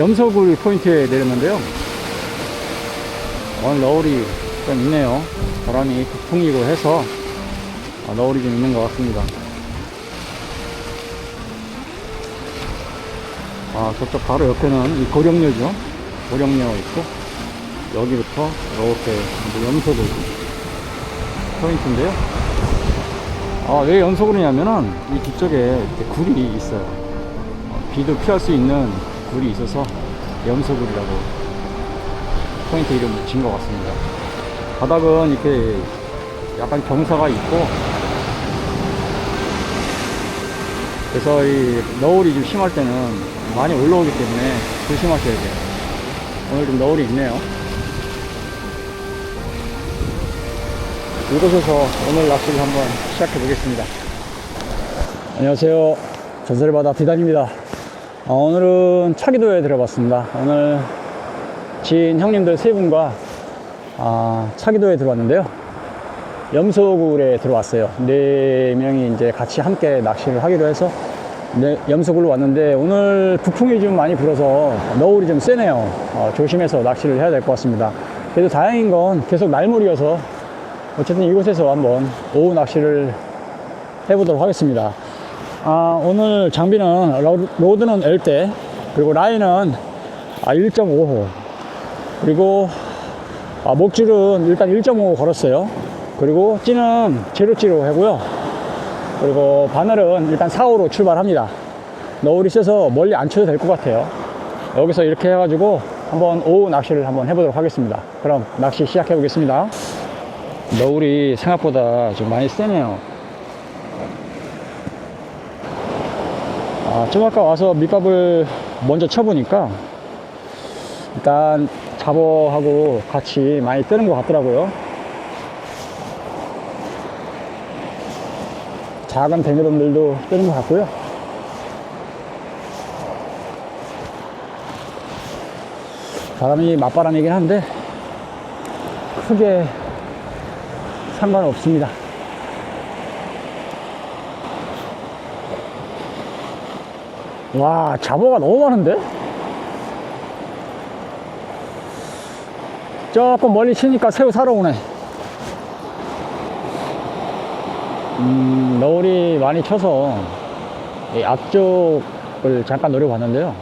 염소굴 포인트에 내렸는데요. 오늘 너울이 좀 있네요. 바람이 북풍이고 해서 아, 너울이 좀 있는 것 같습니다. 아, 저쪽 바로 옆에는 이 고령료죠. 고령료 있고, 여기부터 이렇게 염소굴 포인트인데요. 아, 왜 연속으로냐면은 이 뒤쪽에 굴이 있어요. 어, 비도 피할 수 있는 굴이 있어서 염소굴이라고 포인트 이름 붙인 것 같습니다. 바닥은 이렇게 약간 경사가 있고 그래서 이 너울이 좀 심할 때는 많이 올라오기 때문에 조심하셔야 돼요. 오늘 좀 너울이 있네요. 이곳에서 오늘 낚시를 한번 시작해 보겠습니다. 안녕하세요. 전설바다 디단입니다. 어, 오늘은 차기도에 들어봤습니다. 오늘 지인 형님들 세 분과 아, 차기도에 들어왔는데요. 염소굴에 들어왔어요. 네 명이 이제 같이 함께 낚시를 하기로 해서 네, 염소굴로 왔는데 오늘 북풍이 좀 많이 불어서 너울이 좀 세네요. 어, 조심해서 낚시를 해야 될 것 같습니다. 그래도 다행인 건 계속 날물이어서 어쨌든 이곳에서 한번 오후 낚시를 해보도록 하겠습니다. 아, 오늘 장비는 로- 로드는 L대 그리고 라인은 아, 1.5호 그리고 아, 목줄은 일단 1.5호 걸었어요. 그리고 찌는 제로찌로 하고요. 그리고 바늘은 일단 4호로 출발합니다. 너울이 세서 멀리 안 쳐도 될 것 같아요. 여기서 이렇게 해가지고 한번 오후 낚시를 한번 해보도록 하겠습니다. 그럼 낚시 시작해 보겠습니다. 너울이 생각보다 좀 많이 세네요. 아, 좀 아까 와서 밑밥을 먼저 쳐보니까 일단 잡어하고 같이 많이 뜨는 것 같더라고요. 작은 댕그런들도 뜨는 것 같고요. 바람이 맞바람이긴 한데 크게 상관없습니다. 와, 잡어가 너무 많은데? 조금 멀리 치니까 새우 사러 오네. 음, 너울이 많이 쳐서 이 앞쪽을 잠깐 노려봤는데요.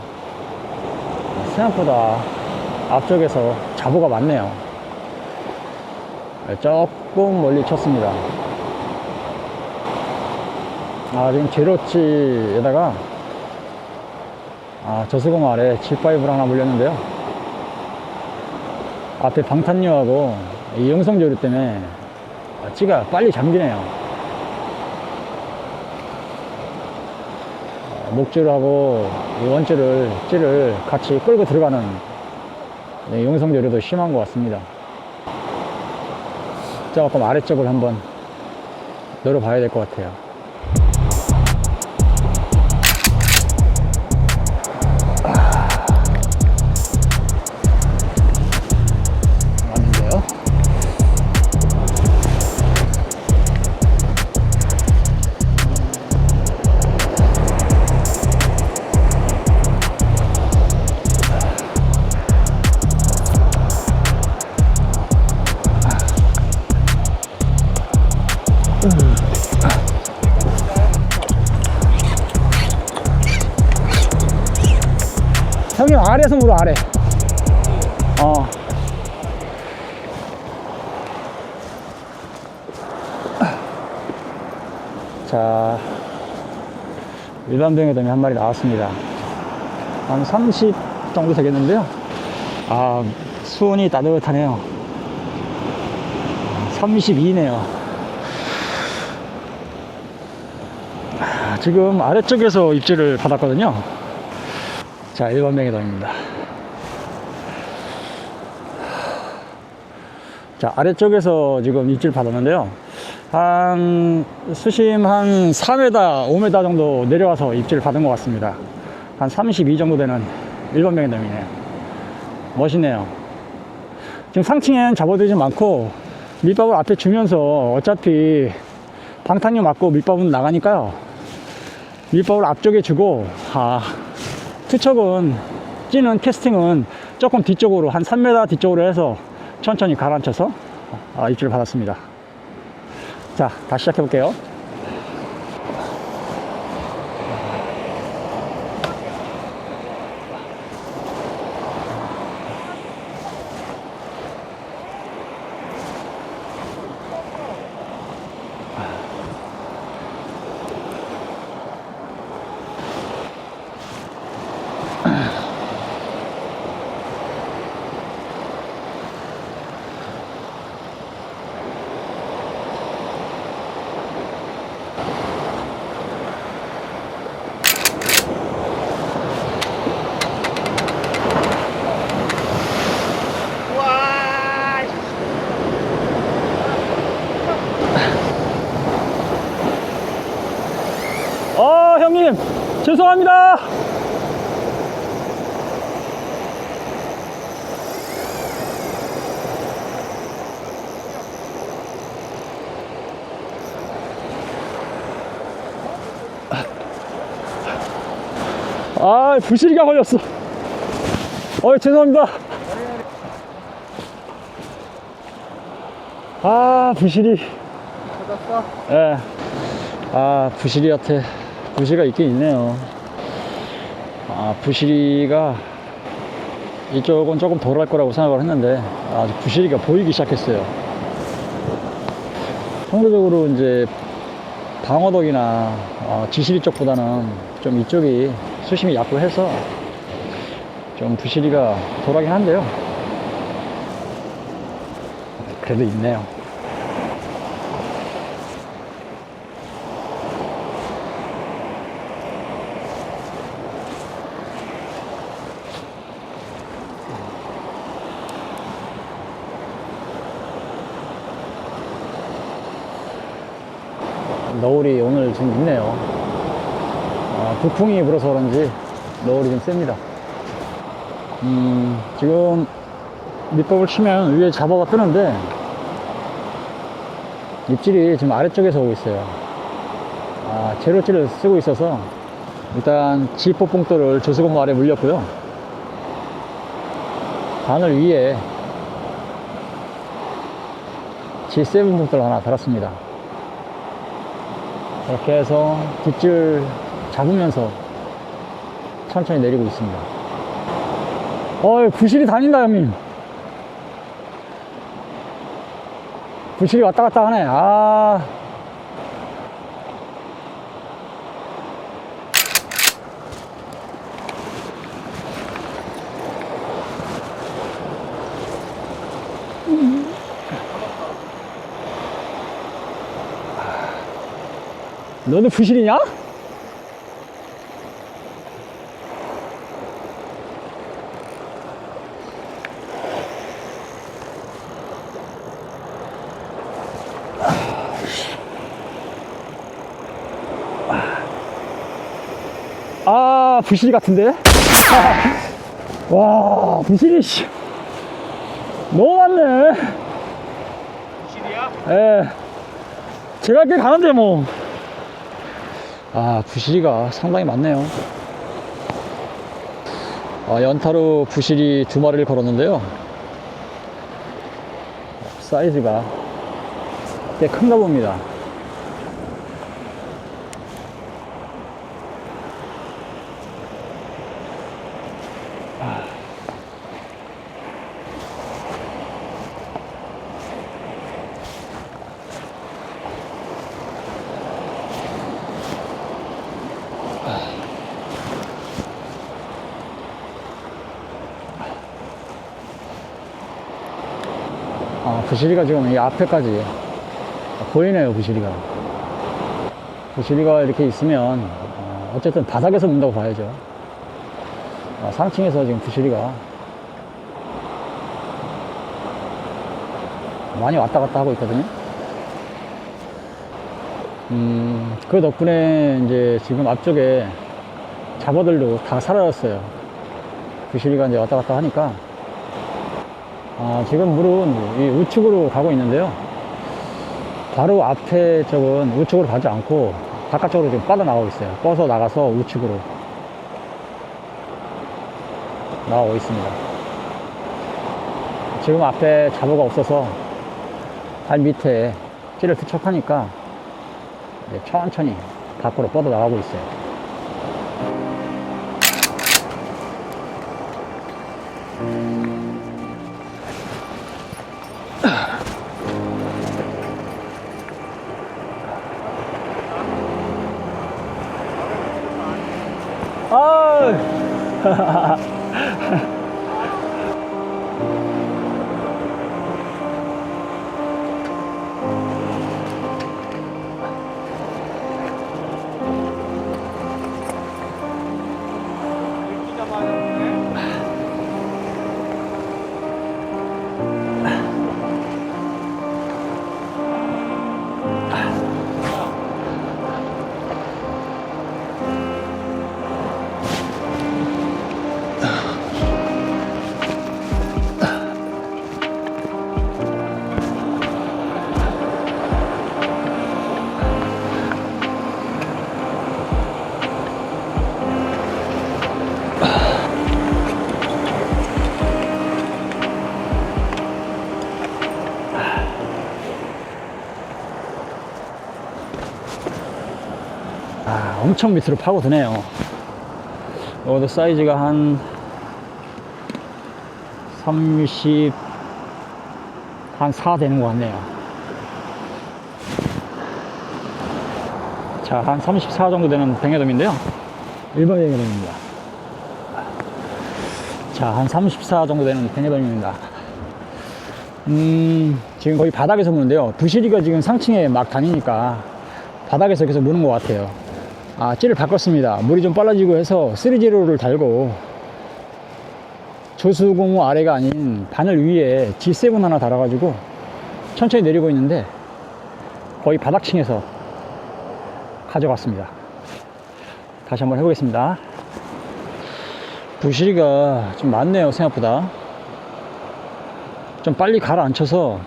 생각보다 앞쪽에서 잡어가 많네요. 조금 멀리 쳤습니다. 아, 지금 제로치에다가 아, 저수공 아래 G5를 하나 물렸는데요. 앞에 방탄류하고 이 영성조류 때문에 찌가 빨리 잠기네요. 어, 목줄하고 이 원줄을, 찌를 같이 끌고 들어가는 네, 영성조류도 심한 것 같습니다. 조금 아래쪽을 한번 노려봐야 될 것 같아요. 일반 병에돔이 한 마리 나왔습니다. 한 30 정도 되겠는데요. 아, 수온이 따뜻하네요. 32네요. 아, 지금 아래쪽에서 입질을 받았거든요. 자, 일반 병에돔입니다. 자, 아래쪽에서 지금 입질 받았는데요. 한, 수심 한 4m, 5m 정도 내려와서 입질 받은 것 같습니다. 한 32 정도 되는 일반 병에돔이네요. 멋있네요. 지금 상층엔 잡어들이지 많고, 밑밥을 앞에 주면서 어차피 방탄유 맞고 밑밥은 나가니까요. 밑밥을 앞쪽에 주고, 아, 투척은, 찌는 캐스팅은 조금 뒤쪽으로, 한 3m 뒤쪽으로 해서 천천히 가라앉혀서 아, 입질을 받았습니다. 자, 다시 시작해 볼게요. 어, 형님, 죄송합니다. 아, 부실이가 걸렸어. 어, 죄송합니다. 아, 부실이. 찾았어? 예. 아, 부시리한테 부시가 있긴 있네요. 아, 부시리가 이쪽은 조금 덜 할 거라고 생각을 했는데, 아주 부시리가 보이기 시작했어요. 상대적으로 이제 방어덕이나 어, 지시리 쪽보다는 좀 이쪽이 수심이 얕고 해서 좀 부시리가 덜하긴 한데요. 그래도 있네요. 좀 있네요. 아, 북풍이 불어서 그런지 너울이 좀 셉니다. 음, 지금 밑밥을 치면 위에 잡아가 뜨는데 입질이 지금 아래쪽에서 오고 있어요. 아, 제로질을 쓰고 있어서 일단 G4 봉돌을 조수건무 아래 물렸고요. 바늘 위에 G7 봉돌 하나 달았습니다. 이렇게 해서 뒷줄 잡으면서 천천히 내리고 있습니다. 어이, 부실이 다닌다, 형님. 부실이 왔다 갔다 하네. 아. 너는 부실이냐? 아, 부실이 같은데? 와, 부실이, 씨. 너무 많네. 실이야? 예. 제가 꽤 가는데, 뭐. 아, 부실이가 상당히 많네요. 아, 연타로 부실이 두 마리를 걸었는데요. 사이즈가 꽤 큰가 봅니다. 부실이가 지금 이 앞에까지 보이네요, 부실이가. 부실이가 이렇게 있으면, 어, 어쨌든 바닥에서 문다고 봐야죠. 아, 상층에서 지금 부실이가 많이 왔다 갔다 하고 있거든요. 음, 그 덕분에 이제 지금 앞쪽에 잡어들도 다 사라졌어요. 부실이가 이제 왔다 갔다 하니까 아, 지금 물은 이 우측으로 가고 있는데요. 바로 앞에 쪽은 우측으로 가지 않고 바깥쪽으로 지금 빠져나가고 있어요. 뻗어 나가서 우측으로 나오고 있습니다. 지금 앞에 자보가 없어서 발 밑에 찌를 투척하니까 천천히 밖으로 뻗어 나가고 있어요. Ha ha ha. 엄청 밑으로 파고드네요. 이것도 사이즈가 한 30, 한 4 되는 것 같네요. 자, 한 34 정도 되는 뱅에돔인데요. 일반 뱅에돔입니다. 자, 한 34 정도 되는 뱅에돔입니다. 음, 지금 거의 바닥에서 무는데요. 부시리가 지금 상층에 막 다니니까 바닥에서 계속 무는 것 같아요. 아, 찌를 바꿨습니다. 물이 좀 빨라지고 해서 3제로를 달고 조수고무 아래가 아닌 바늘 위에 G7 하나 달아가지고 천천히 내리고 있는데 거의 바닥층에서 가져갔습니다. 다시 한번 해보겠습니다. 부시리가 좀 많네요, 생각보다. 좀 빨리 가라앉혀서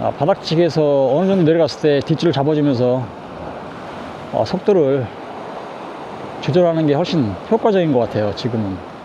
아, 바닥측에서 어느 정도 내려갔을 때 뒷줄을 잡아주면서 어, 속도를 조절하는 게 훨씬 효과적인 것 같아요, 지금은.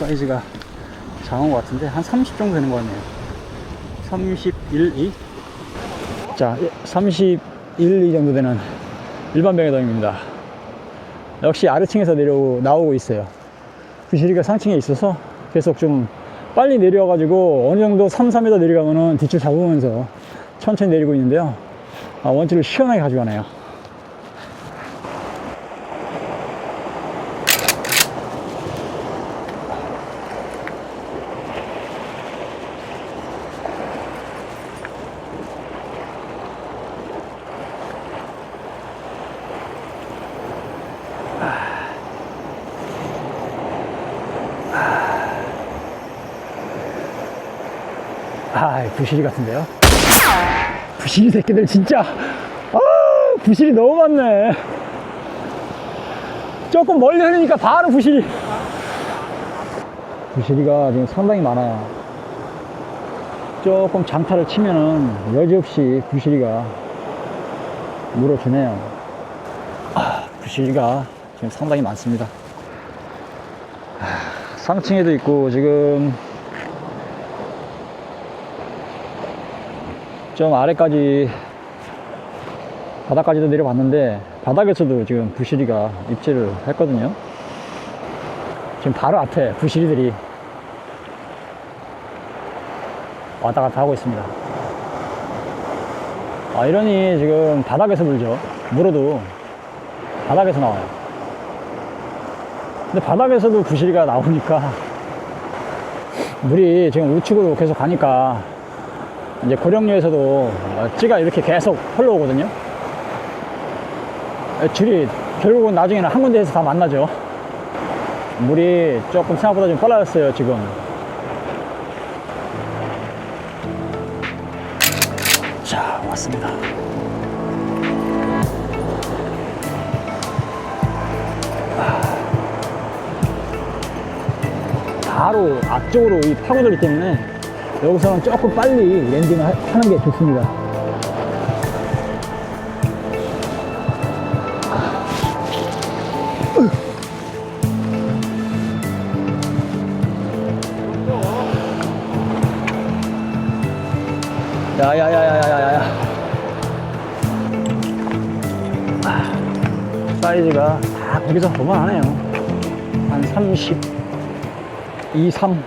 사이즈가 작은 것 같은데, 한 30 정도 되는 것 같네요. 31, 2? 자, 31, 2 정도 되는 일반 병해돔입니다. 역시 아래층에서 내려 나오고 있어요. 부시리가 상층에 있어서 계속 좀 빨리 내려와가지고 어느 정도 3, 4m 내려가면은 뒷줄 잡으면서 천천히 내리고 있는데요. 아, 원줄을 시원하게 가져가네요. 아, 부시리 같은데요? 부시리 새끼들 진짜 아 부실이 너무 많네 조금 멀리 흐르니까 바로 부실이. 부실이가 지금 상당히 많아요. 조금 장타를 치면은 여지없이 부실이가 물어주네요. 아, 부실이가 지금 상당히 많습니다. 아, 상층에도 있고 지금 좀 아래까지 바닥까지도 내려봤는데 바닥에서도 지금 부실이가 입질을 했거든요. 지금 바로 앞에 부실이들이 왔다 갔다 하고 있습니다. 아, 이러니 지금 바닥에서 물죠. 물어도 바닥에서 나와요. 근데 바닥에서도 부실이가 나오니까 물이 지금 우측으로 계속 가니까 이제 고령류에서도 어, 찌가 이렇게 계속 흘러오거든요. 어, 줄이 결국은 나중에는 한 군데에서 다 만나죠. 물이 조금 생각보다 좀 빨라졌어요, 지금. 자, 왔습니다. 바로 앞쪽으로 이 파고들기 때문에 여기서는 조금 빨리 랜딩을 하- 하는 게 좋습니다. 야야야야야야야. 아, 사이즈가 다 거기서 그만하네요. 한 30, 2, 3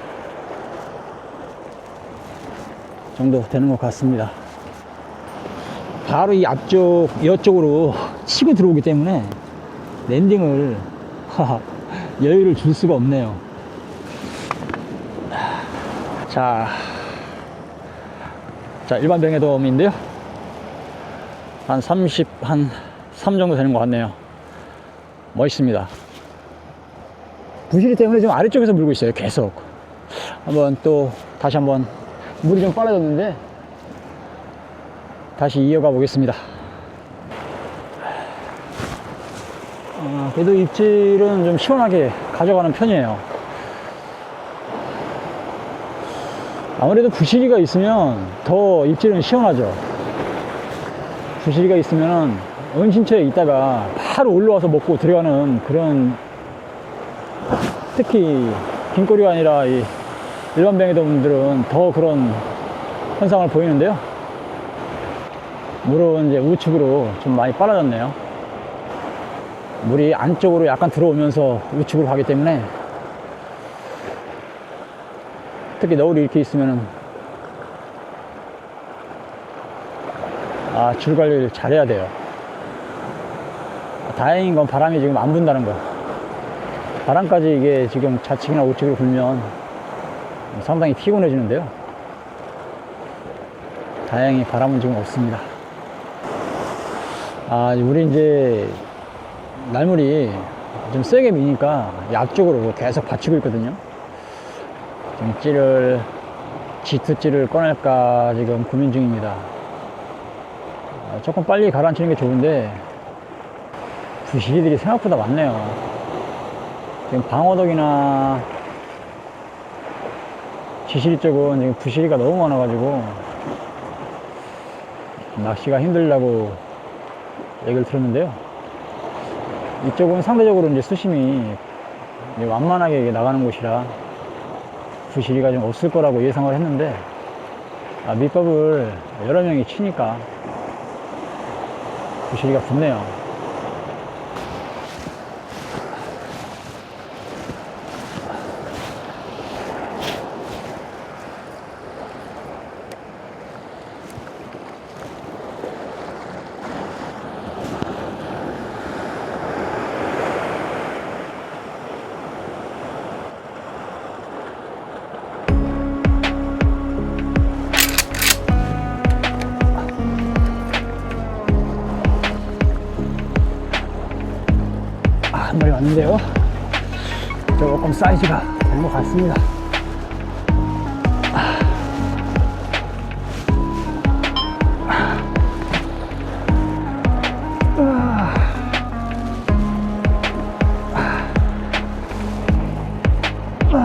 정도 되는 것 같습니다. 바로 이 앞쪽, 이쪽으로 치고 들어오기 때문에 랜딩을 여유를 줄 수가 없네요. 자, 자, 일반 병해돔인데요. 한 30, 한 3 정도 되는 것 같네요. 멋있습니다. 부실이 때문에 좀 아래쪽에서 물고 있어요. 계속. 한번 또, 다시 한번, 물이 좀 빨라졌는데, 다시 이어가 보겠습니다. 어, 그래도 입질은 좀 시원하게 가져가는 편이에요. 아무래도 부실이가 있으면 더 입질은 시원하죠. 부실이가 있으면 은신처에 있다가 바로 올라와서 먹고 들어가는 그런 특히 긴꼬리가 아니라 이 일반 병해돔들은 더 그런 현상을 보이는데요. 물은 이제 우측으로 좀 많이 빨라졌네요. 물이 안쪽으로 약간 들어오면서 우측으로 가기 때문에 특히 너울이 이렇게 있으면은 아, 줄 관리를 잘해야 돼요. 다행인 건 바람이 지금 안 분다는 거. 바람까지 이게 지금 좌측이나 우측으로 불면 상당히 피곤해지는데요. 다행히 바람은 지금 없습니다. 아, 우리 이제 날물이 좀 세게 미니까 앞쪽으로 계속 받치고 있거든요. 지금 찌를, G2 찌를 꺼낼까 지금 고민 중입니다. 아, 조금 빨리 가라앉히는 게 좋은데, 부시리들이 생각보다 많네요. 지금 방어덕이나 지시리 쪽은 지금 부시리가 너무 많아가지고, 낚시가 힘들다고 얘기를 들었는데요. 이쪽은 상대적으로 이제 수심이 이제 완만하게 나가는 곳이라 부실이가 좀 없을 거라고 예상을 했는데 아, 밑밥을 여러 명이 치니까 부실이가 붙네요.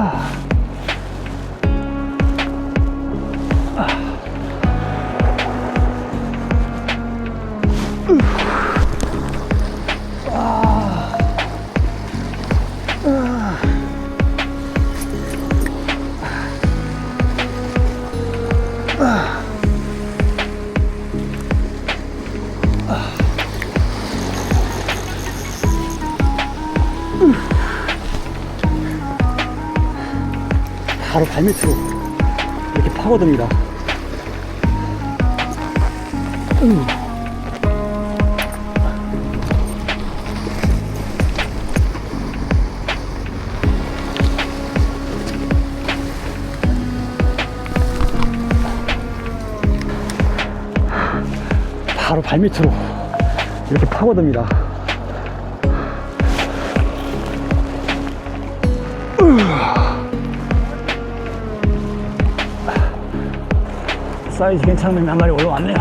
了。 발밑으로 이렇게 파고듭니다. 음. 바로 발밑으로 이렇게 파고듭니다. 사이즈 괜찮은 놈이 한 마리 올라왔네요.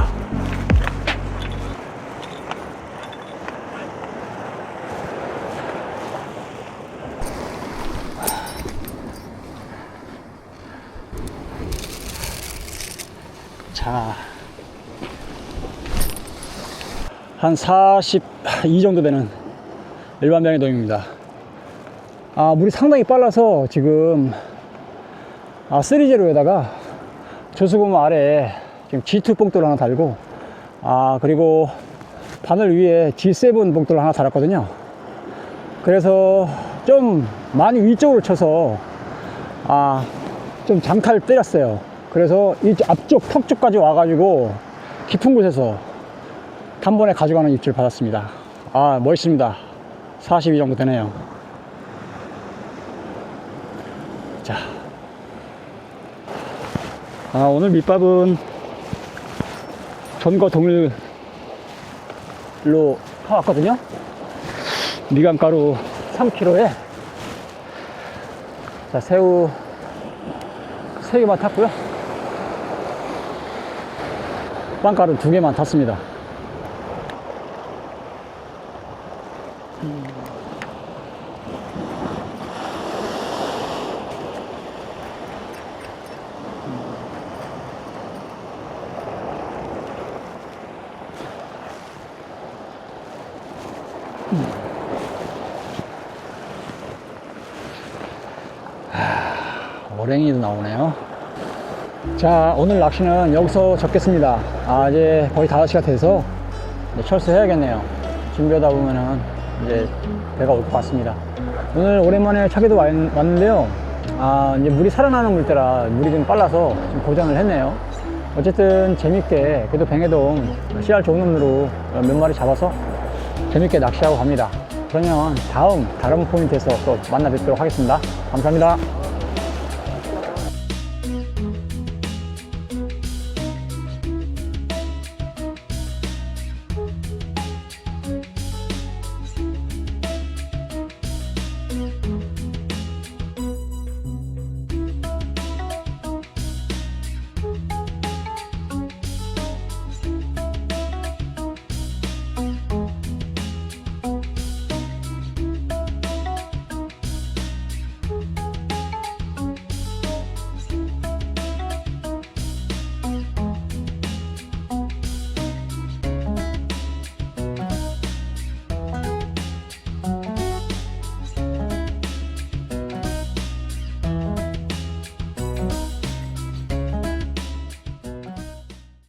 자, 한 42 정도 되는 일반 병해동입니다. 아, 물이 상당히 빨라서 지금 아, 3제로에다가 조수금 아래에 지금 G2 봉돌 하나 달고 아, 그리고 바늘 위에 G7 봉돌 하나 달았거든요. 그래서 좀 많이 위쪽으로 쳐서 아, 좀 장타를 때렸어요. 그래서 이 앞쪽 턱 쪽까지 와가지고 깊은 곳에서 단번에 가져가는 입질 받았습니다. 아, 멋있습니다. 42 정도 되네요. 아, 오늘 밑밥은 전과 동일로 타왔거든요. 미간가루 3kg에 자, 새우 3개만 탔고요. 빵가루 2개만 탔습니다. 어랭이도 나오네요. 자, 오늘 낚시는 여기서 접겠습니다. 아, 이제 거의 5시가 돼서 철수해야겠네요. 준비하다 보면은 이제 배가 올 것 같습니다. 오늘 오랜만에 차기도 왔- 왔는데요. 아, 이제 물이 살아나는 물때라 물이 좀 빨라서 좀 고전을 했네요. 어쨌든 재밌게 그래도 뱅에동 씨알 좋은 놈으로 몇 마리 잡아서 재밌게 낚시하고 갑니다. 그러면 다음 다른 포인트에서 또 만나 뵙도록 하겠습니다. 감사합니다.